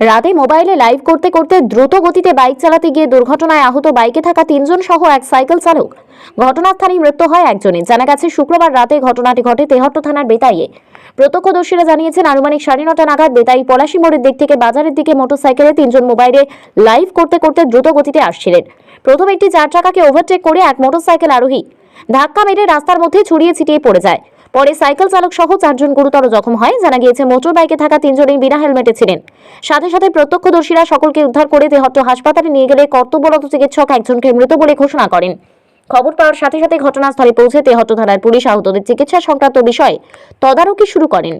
রাতে মোবাইলে লাইভ করতে করতে দ্রুত গতিতে বাইক চালাতে গিয়ে দুর্ঘটনায় আহত বাইকে থাকা তিনজন সহ এক সাইকেল চালক। ঘটনাস্থানেই মৃত্যু হয় একজনের। জানা গেছে, শুক্রবার রাতে ঘটনাটি ঘটে তেহট্ট থানার বেতাইয়ে। প্রত্যক্ষদর্শীরা জানিয়েছেন, আনুমানিক সাড়ে নটা নাগাদ বেতাই পলাশি মোড়ের দিক থেকে বাজারের দিকে মোটরসাইকেলে তিনজন মোবাইলে লাইভ করতে করতে দ্রুত গতিতে আসছিলেন। প্রথম একটি চার চাকাকে ওভারটেক করে এক মোটরসাইকেল আরোহী ধাক্কা মেরে রাস্তার মধ্যে ছড়িয়ে ছিটিয়ে পড়ে যায়। পরে সাইকেল চালক সহ চারজন গুরুতর জখম হয়। জানা গিয়েছে মোটর বাইকে থাকা তিনজনই বিনা হেলমেটে ছিলেন। সাথে সাথে প্রত্যক্ষদর্শীরা সকলকে উদ্ধার করে দেহট্ট হাসপাতালে নিয়ে গেলে কর্তব্যরত চিকিৎসক একজনকে মৃত বলে ঘোষণা করেন। খবর পাওয়ার সাথে সাথে ঘটনাস্থলে পৌঁছে তেহট্ট থানার পুলিশ আহতদের চিকিৎসা সংক্রান্ত বিষয়ে তদারকি শুরু করেন।